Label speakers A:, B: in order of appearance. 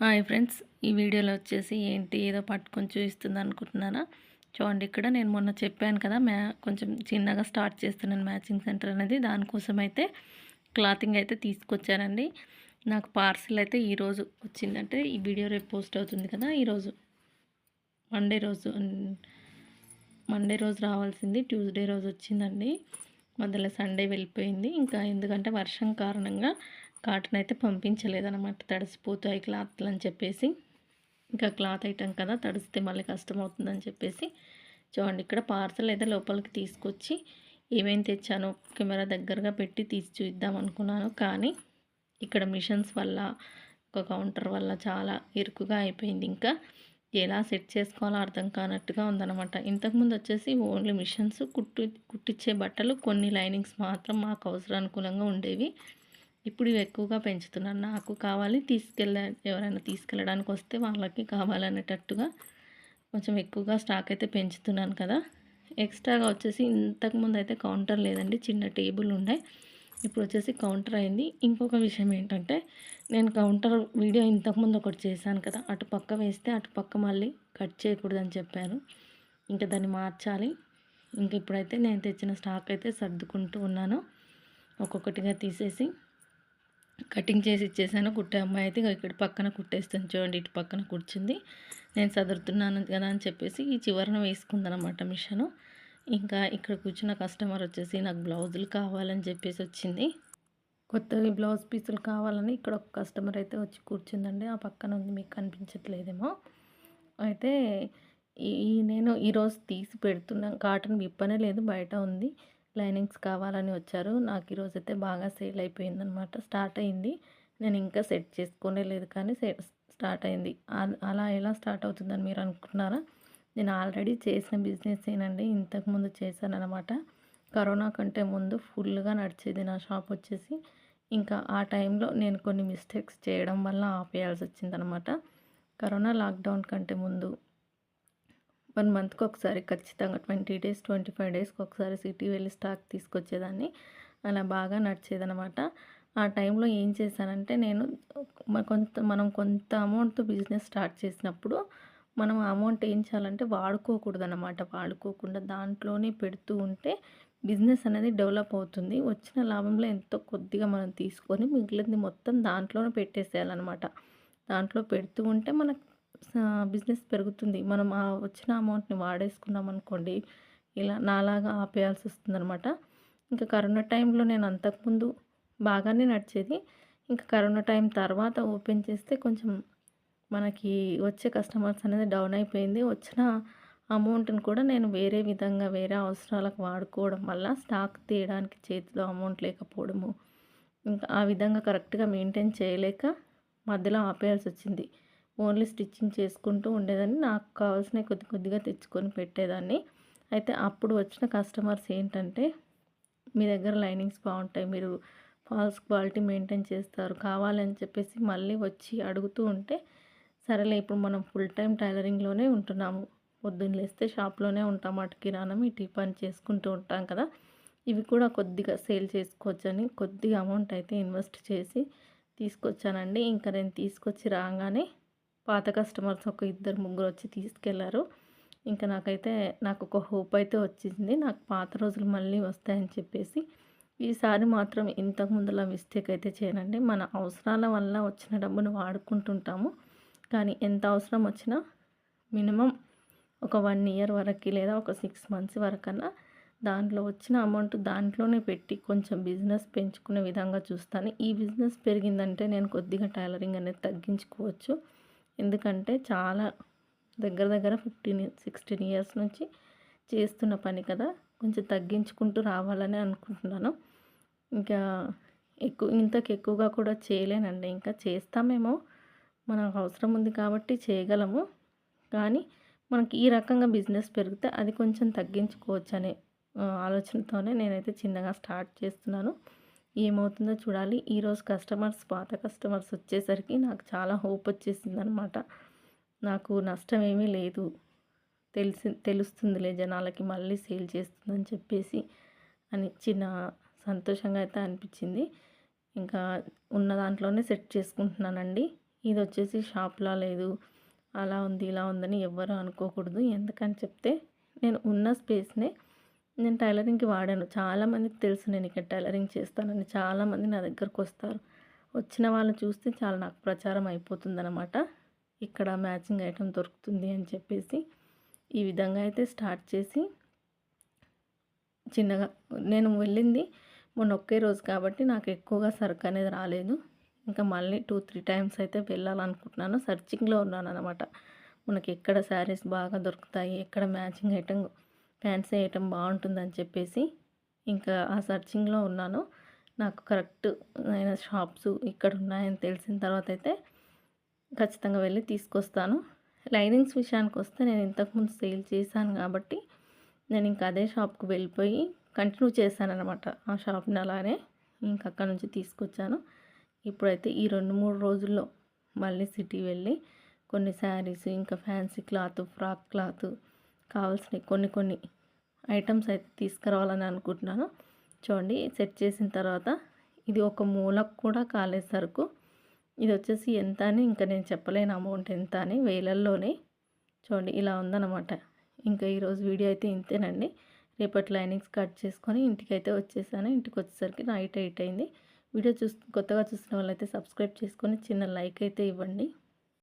A: Hi friends ఈ వీడియోలో వచ్చేసి ఏంటి ఏదో పట్టుకొని చూపిస్తుంది అనుకుంటున్నారా? చూడండి ఇక్కడ నేను మొన్న చెప్పాను కదా మ్యా కొంచెం చిన్నగా స్టార్ట్ చేస్తున్నాను మ్యాచింగ్ సెంటర్ అనేది. దానికోసం అయితే క్లాతింగ్ అయితే తీసుకొచ్చానండి. నాకు పార్సిల్ అయితే ఈరోజు వచ్చిందంటే ఈ వీడియో రేపు పోస్ట్ అవుతుంది కదా ఈరోజు మండే రోజు మండే రోజు రావాల్సింది ట్యూస్డే రోజు వచ్చిందండి. మధ్యలో సండే వెళ్ళిపోయింది. ఇంకా ఎందుకంటే వర్షం కారణంగా కాటన్ అయితే పంపించలేదన్నమాట. తడిసిపోతాయి క్లాత్లు అని చెప్పేసి. ఇంకా క్లాత్ ఐటమ్ కదా తడిస్తే మళ్ళీ కష్టం అవుతుందని చెప్పేసి. చూడండి ఇక్కడ పార్సల్ అయితే లోపలికి తీసుకొచ్చి ఏమేమి తెచ్చానో కెమెరా దగ్గరగా పెట్టి తీసి చూద్దాం అనుకున్నాను. కానీ ఇక్కడ మిషన్స్ వల్ల ఒక కౌంటర్ వల్ల చాలా ఇరుకుగా అయిపోయింది. ఇంకా ఎలా సెట్ చేసుకోవాలో అర్థం కానట్టుగా ఉందన్నమాట. ఇంతకుముందు వచ్చేసి ఓన్లీ మిషన్స్ కుట్టు కుట్టించే బట్టలు కొన్ని లైనింగ్స్ మాత్రం మాకు అవసరానుకూలంగా ఉండేవి. ఇప్పుడు ఇవి ఎక్కువగా పెంచుతున్నాను. నాకు కావాలి తీసుకెళ్ళ ఎవరైనా తీసుకెళ్ళడానికి వస్తే వాళ్ళకి కావాలనేటట్టుగా కొంచెం ఎక్కువగా స్టాక్ అయితే పెంచుతున్నాను కదా. ఎక్స్ట్రాగా వచ్చేసి ఇంతకుముందు అయితే కౌంటర్ లేదండి చిన్న టేబుల్ ఉండే. ఇప్పుడు వచ్చేసి కౌంటర్ అయింది. ఇంకొక విషయం ఏంటంటే నేను కౌంటర్ వీడియో ఇంతకుముందు ఒకటి చేశాను కదా. అటు పక్క వేస్తే అటు పక్క మళ్ళీ కట్ చేయకూడదని చెప్పారు. ఇంకా దాన్ని మార్చాలి. ఇంక ఇప్పుడైతే నేను తెచ్చిన స్టాక్ అయితే సర్దుకుంటూ ఉన్నాను. ఒక్కొక్కటిగా తీసేసి కటింగ్ చేసి ఇచ్చేసాను. కుట్టే అమ్మాయి అయితే ఇక్కడ పక్కన కుట్టేస్తుంది చూడండి ఇటు పక్కన కూర్చుంది. నేను చదువుతున్నాను కదా అని చెప్పేసి ఈ చివరన వేసుకుందనమాట మిషను. ఇంకా ఇక్కడ కూర్చున్న కస్టమర్ వచ్చేసి నాకు బ్లౌజులు కావాలని చెప్పేసి వచ్చింది. కొత్తవి బ్లౌజ్ పీసులు కావాలని ఇక్కడ ఒక కస్టమర్ అయితే వచ్చి కూర్చుందండి. ఆ పక్కన ఉంది మీకు కనిపించట్లేదేమో. అయితే ఈ నేను ఈరోజు తీసి పెడుతున్నాను కాటన్ విప్పనే లేదు బయట ఉంది. లైనింగ్స్ కావాలని వచ్చారు. నాకు ఈరోజు అయితే బాగా సేల్ అయిపోయిందనమాట. స్టార్ట్ అయింది. నేను ఇంకా సెట్ చేసుకోనే లేదు కానీ స్టార్ట్ అయింది. అలా ఎలా స్టార్ట్ అవుతుందని మీరు అనుకుంటున్నారా? నేను ఆల్రెడీ చేసిన బిజినెస్ ఏనండి ఇంతకుముందు చేశాను అనమాట కరోనా కంటే ముందు ఫుల్గా నడిచేది నా షాప్ వచ్చేసి ఇంకా ఆ టైంలో నేను కొన్ని మిస్టేక్స్ చేయడం వల్ల ఆపేయాల్సి వచ్చిందనమాట. కరోనా లాక్డౌన్ కంటే ముందు వన్ మంత్కి ఒకసారి ఖచ్చితంగా ట్వంటీ డేస్ ట్వంటీ ఫైవ్ డేస్కి ఒకసారి సిటీ వెళ్ళి స్టాక్ తీసుకొచ్చేదాన్ని. అలా బాగా నడిచేదనమాట ఆ టైంలో ఏం చేశానంటే నేను కొంత మనం కొంత అమౌంట్తో బిజినెస్ స్టార్ట్ చేసినప్పుడు మనం అమౌంట్ ఏం చేయాలంటే వాడుకోకూడదు అనమాట వాడుకోకుండా దాంట్లోనే పెడుతూ ఉంటే బిజినెస్ అనేది డెవలప్ అవుతుంది. వచ్చిన లాభంలో ఎంతో కొద్దిగా మనం తీసుకొని మిగిలింది మొత్తం దాంట్లోనే పెట్టేసేయాలన్నమాట. దాంట్లో పెడుతూ ఉంటే మనకు బిజినెస్ పెరుగుతుంది. మనం ఆ వచ్చిన అమౌంట్ని వాడేసుకున్నాం అనుకోండి ఇలా నాలాగా ఆపేయాల్సి వస్తుంది అనమాట ఇంకా కరోనా టైంలో నేను అంతకుముందు బాగానే నడిచేది. ఇంకా కరోనా టైం తర్వాత ఓపెన్ చేస్తే కొంచెం మనకి వచ్చే కస్టమర్స్ అనేది డౌన్ అయిపోయింది. వచ్చిన అమౌంట్ని కూడా నేను వేరే విధంగా వేరే అవసరాలకు వాడుకోవడం వల్ల స్టాక్ తీయడానికి చేతిలో అమౌంట్ లేకపోవడము ఇంకా ఆ విధంగా కరెక్ట్గా మెయింటైన్ చేయలేక మధ్యలో ఆపేయాల్సి వచ్చింది. ఓన్లీ స్టిచ్చింగ్ చేసుకుంటూ ఉండేదాన్ని. నాకు కావాల్సిన కొద్ది కొద్దిగా తెచ్చుకొని పెట్టేదాన్ని. అయితే అప్పుడు వచ్చిన కస్టమర్స్ ఏంటంటే మీ దగ్గర లైనింగ్స్ బాగుంటాయి. మీరు ఫాల్స్ క్వాలిటీ మెయింటైన్ చేస్తారు. కావాలని చెప్పేసి మళ్ళీ వచ్చి అడుగుతూ ఉంటే సరేలే ఇప్పుడు మనం ఫుల్ టైం టైలరింగ్లోనే ఉంటున్నాము. పొద్దున్న లేస్తే షాప్లోనే ఉంటాం. అటు కిరాణం ఇటు పని చేసుకుంటూ ఉంటాం కదా. ఇవి కూడా కొద్దిగా సేల్ చేసుకోవచ్చని కొద్దిగా అమౌంట్ అయితే ఇన్వెస్ట్ చేసి తీసుకొచ్చానండి. ఇంకా నేను తీసుకొచ్చి రాగానే పాత కస్టమర్స్ ఒక ఇద్దరు ముగ్గురు వచ్చి తీసుకెళ్ళారు. ఇంకా నాకైతే నాకు ఒక హోప్ అయితే వచ్చింది. నాకు పాత రోజులు మళ్ళీ వస్తాయని చెప్పేసి ఈసారి మాత్రం ఇంతకు ముందులా మిస్టేక్ అయితే చేయనండి. మన అవసరాల వల్ల వచ్చిన డబ్బును వాడుకుంటుంటాము. కానీ ఎంత అవసరం వచ్చినా మినిమం ఒక వన్ ఇయర్ వరకు లేదా ఒక సిక్స్ మంత్స్ వరకన్నా దాంట్లో వచ్చిన అమౌంట్ దాంట్లోనే పెట్టి కొంచెం బిజినెస్ పెంచుకునే విధంగా చూస్తాను. ఈ బిజినెస్ పెరిగిందంటే నేను కొద్దిగా టైలరింగ్ అనేది తగ్గించుకోవచ్చు. ఎందుకంటే చాలా దగ్గర దగ్గర ఫిఫ్టీన్ సిక్స్టీన్ ఇయర్స్ నుంచి చేస్తున్న పని కదా. కొంచెం తగ్గించుకుంటూ రావాలని అనుకుంటున్నాను. ఇంకా ఎక్కువ ఇంతకు ఎక్కువగా కూడా చేయలేనండి. ఇంకా చేస్తామేమో. మనకు అవసరం ఉంది కాబట్టి చేయగలము. కానీ మనకి ఈ రకంగా బిజినెస్ పెరిగితే అది కొంచెం తగ్గించుకోవచ్చు అనే ఆలోచనతోనే నేనైతే చిన్నగా స్టార్ట్ చేస్తున్నాను. ఏమవుతుందో చూడాలి. ఈరోజు కస్టమర్స్ పాత కస్టమర్స్ వచ్చేసరికి నాకు చాలా హోప్ వచ్చేసింది అనమాట నాకు నష్టం ఏమీ లేదు. తెలిసి తెలుస్తుందిలే జనాలకి మళ్ళీ సేల్ చేస్తుందని చెప్పేసి అని చిన్న సంతోషంగా అయితే అనిపించింది. ఇంకా ఉన్న దాంట్లోనే సెట్ చేసుకుంటున్నానండి. ఇది వచ్చేసి షాప్లా లేదు. అలా ఉంది ఇలా ఉందని ఎవ్వరు అనుకోకూడదు. ఎందుకని చెప్తే నేను ఉన్న స్పేస్నే నేను టైలరింగ్కి వాడాను. చాలామందికి తెలుసు నేను ఇక్కడ టైలరింగ్ చేస్తానని. చాలామంది నా దగ్గరకు వస్తారు. వచ్చిన వాళ్ళు చూస్తే చాలా నాకు ప్రచారం అయిపోతుందన్నమాట. ఇక్కడ మ్యాచింగ్ ఐటెం దొరుకుతుంది అని చెప్పేసి ఈ విధంగా అయితే స్టార్ట్ చేసి చిన్నగా నేను వెళ్ళింది మొన్న ఒకే రోజు కాబట్టి నాకు ఎక్కువగా సరుకు అనేది రాలేదు. ఇంకా మళ్ళీ టూ త్రీ టైమ్స్ అయితే వెళ్ళాలనుకుంటున్నాను. సర్చింగ్లో ఉన్నాను అనమాట మనకి ఎక్కడ శారీస్ బాగా దొరుకుతాయి ఎక్కడ మ్యాచింగ్ ఐటమ్ ప్యాంట్స్ వేయటం బాగుంటుందని చెప్పేసి ఇంకా ఆ సర్చింగ్లో ఉన్నాను. నాకు కరెక్ట్ అయిన షాప్స్ ఇక్కడ ఉన్నాయని తెలిసిన తర్వాత అయితే ఖచ్చితంగా వెళ్ళి తీసుకొస్తాను. లైనింగ్స్ విషయానికి వస్తే నేను ఇంతకుముందు సేల్ చేశాను కాబట్టి నేను ఇంకా అదే షాప్కి వెళ్ళిపోయి కంటిన్యూ చేశాను అనమాట ఆ షాప్ని అలానే ఇంకా అక్కడ నుంచి తీసుకొచ్చాను. ఇప్పుడైతే ఈ రెండు మూడు రోజుల్లో మళ్ళీ సిటీ వెళ్ళి కొన్ని శారీస్ ఇంకా ఫ్యాన్సీ క్లాత్ ఫ్రాక్ క్లాత్ కావాల్సినవి కొన్ని కొన్ని ఐటమ్స్ అయితే తీసుకురావాలని అనుకుంటున్నాను. చూడండి సెట్ చేసిన తర్వాత ఇది ఒక మూలకు కూడా కాలేదు సరుకు. ఇది వచ్చేసి ఎంత అని ఇంకా నేను చెప్పలేను అమౌంట్ ఎంత అని వేలల్లోనే. చూడండి ఇలా ఉందన్నమాట. ఇంకా ఈరోజు వీడియో అయితే ఇంతేనండి. రేపటి లైనింగ్స్ కట్ చేసుకొని ఇంటికి అయితే వచ్చేసాను. ఇంటికి వచ్చేసరికి నైట్ ఎయిట్ అయింది. వీడియో చూస్ కొత్తగా చూసిన వాళ్ళైతే సబ్స్క్రైబ్ చేసుకొని చిన్న లైక్ అయితే ఇవ్వండి.